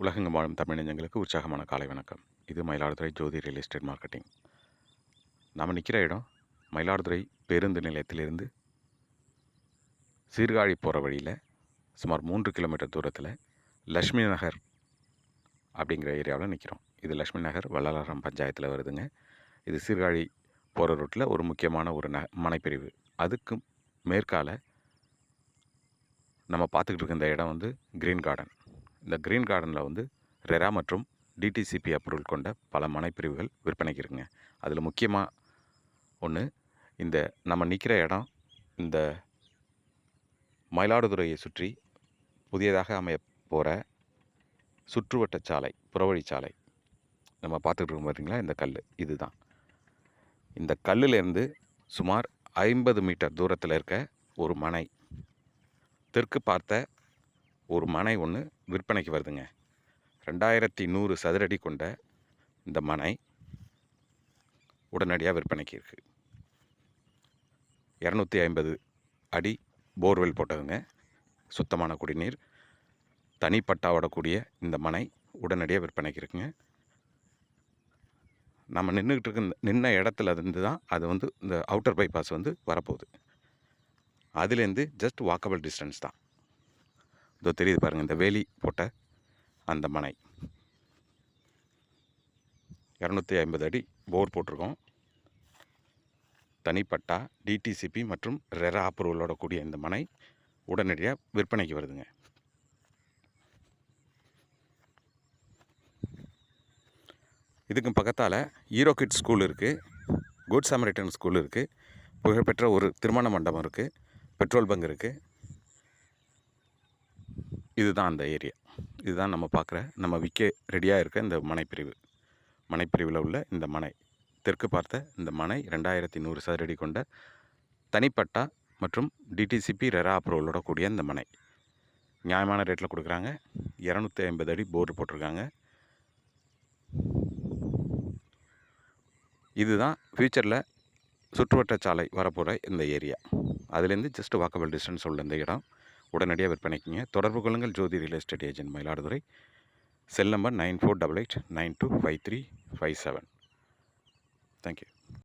உலகெங்கும் வாழும் தமிழஞ்சங்களுக்கு உற்சாகமான காலை வணக்கம். இது Mayiladuthurai Jothi real estate marketing. நாம் நிற்கிற இடம் மயிலாடுதுறை பேருந்து நிலையத்திலிருந்து சீர்காழி போகிற வழியில் சுமார் மூன்று கிலோமீட்டர் தூரத்தில் லக்ஷ்மி நகர் அப்படிங்கிற ஏரியாவில் நிற்கிறோம் இது லக்ஷ்மி நகர் வள்ளலாரம் பஞ்சாயத்தில் வருதுங்க. இது சீர்காழி போகிற ரூட்டில் ஒரு முக்கியமான ஒரு ந மனைப்பிரிவு. அதுக்கு மேற்கால நம்ம பார்த்துக்கிட்டு இருக்க இந்த இடம் வந்து க்ரீன் கார்டன். இந்த க்ரீன் கார்டனில் வந்து ரெரா மற்றும் டிடிசிபி அப்ரூவல் கொண்ட பல மனைப்பிரிவுகள் விற்பனைக்கு இருக்குங்க. அதில் முக்கியமாக ஒன்று இந்த நம்ம நிற்கிற இடம் இந்த மயிலாடுதுறையை சுற்றி புதியதாக அமைய போகிற சுற்றுவட்ட சாலை புறவழிச்சாலை நம்ம பார்த்துட்டு இருக்கோம் பார்த்தீங்களா இந்த கல் இதுதான். இந்த கல்லுலேருந்து சுமார் ஐம்பது மீட்டர் தூரத்தில் இருக்க ஒரு மனை. தெற்கு பார்த்த ஒரு மனை ஒன்று விற்பனைக்கு வருதுங்க. ரெண்டாயிரத்தி நூறு சதுரடி கொண்ட இந்த மனை உடனடியாக விற்பனைக்கு இருக்குது இரநூத்தி ஐம்பது அடி போர்வெல் போட்டதுங்க. சுத்தமான குடிநீர் தனிப்பட்டாவோடக்கூடிய இந்த மனை உடனடியாக விற்பனைக்கு இருக்குங்க. நம்ம நின்றுக்கிட்டு இருக்க நின்ன இடத்துல இருந்து தான் அது வந்து இந்த அவுட்டர் பைபாஸ் வந்து வரப்போகுது. அதுலேருந்து ஜஸ்ட் வாக்கபிள் டிஸ்டன்ஸ் தான். இதோ தெரியுது பாருங்கள் இந்த வேலி போட்ட அந்த மனை. இரநூத்தி ஐம்பது அடி போர் போட்டிருக்கோம். தனிப்பட்டா டிடிசிபி மற்றும் ரெரா அப்ரூவலோட கூடிய இந்த மனை உடனடியாக விற்பனைக்கு வருதுங்க. இதுக்கும் பக்கத்தால் ஈரோ கிட் ஸ்கூல் இருக்குது குட் சாமரிட்டன் ஸ்கூல் இருக்குது புகழ்பெற்ற ஒரு திருமண மண்டபம் இருக்குது பெட்ரோல் பங்க் இருக்குது இதுதான் அந்த ஏரியா. இதுதான் நம்ம பார்க்குற நம்ம விற்க ரெடியாக இருக்க இந்த மனைப்பிரிவு. மனைப்பிரிவில் உள்ள இந்த மனை. தெற்கு பார்த்த இந்த மனை ரெண்டாயிரத்தி நூறு சதுரடி கொண்ட தனிப்பட்டா மற்றும் டிடிசிபி ரெரா அப்ரூவலோட கூடிய இந்த மனை. நியாயமான ரேட்டில் கொடுக்குறாங்க. இரநூத்தி ஐம்பது அடி போர்டு போட்டிருக்காங்க. இதுதான் ஃப்யூச்சரில் சுற்றுவட்ட சாலை வரப்போகிற இந்த ஏரியா. அதுலேருந்து ஜஸ்ட் வாக்கபிள் டிஸ்டன்ஸ் உள்ள இந்த இடம். உடனடியாக விற்பனைக்குங்க. தொடர்பு கொள்ளுங்கள். Jothi real estate agent Mayiladuthurai. Cell number nine four double eight nine two five three five seven. Thank you.